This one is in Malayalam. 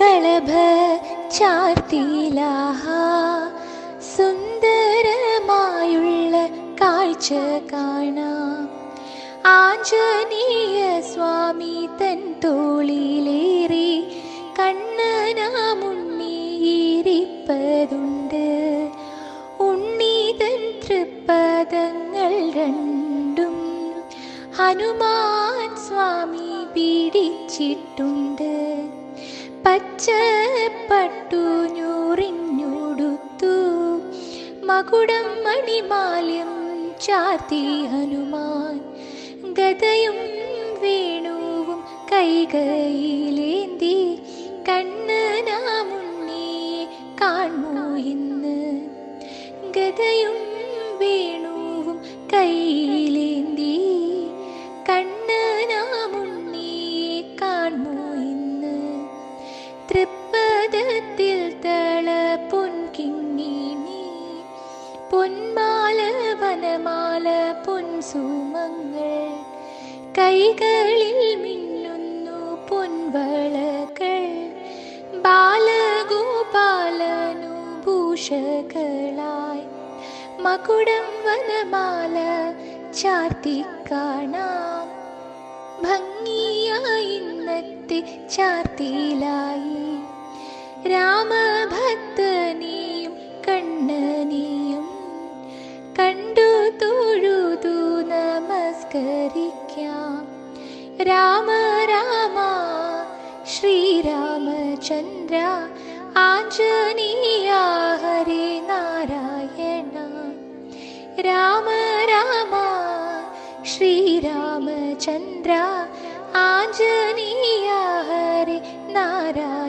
കളഭ ചാർത്തിലാഹ സുന്ദരമായുള്ള കാഴ്ച കാണാ. ആഞ്ജനീയ സ്വാമി തൻ തോളിലേറി കണ്ണനാമുണ്ണിയിരിപ്പതുണ്ട് ഉണ്ണീതൻ തൃപ്പദങ്ങൾ രണ്ടും ഹനുമാൻ സ്വാമി പിടിച്ചിട്ടുണ്ട്. പച്ച പട്ടു ഞൂറിഞ്ഞുടുത്തു മകുടം മണിമാല്യം ചാർത്തി ഹനുമാൻ. ഗതയും വേണുവും കൈകയിലേന്തി. കണ്ണനാമുണ്ണി കാൺമോ ഇന്ന്? ഗതയും വേണുവും കൈയിലേന്തി. തൃപ്പദത്തിൽ പൊൻകിങ്ങി നീ. പൊന്മാല വനമാല പൊൻസുമങ്ങൾ. കൈകളിൽ മിന്നുന്നു പൊൻവളകൾ. ബാലഗോപാലനു ഭൂഷകളായി. മകുടം വനമാല ചാർത്തിക്കാണാം ഭംഗിയായി ഇന്നത്തെ ചാർത്തിയിലായി രാമഭക്തനെയും കണ്ണനെയും കണ്ടു തൊഴുതു നമസ്കരിക്കാം രാമ രാമ ശ്രീരാമചന്ദ്ര ആഞ്ജനീയ ഹരേ നാരായണ രാമ രാമ ശ്രീരാമചന്ദ്ര ആഞ്ജനീയ ഹരി നാരായണ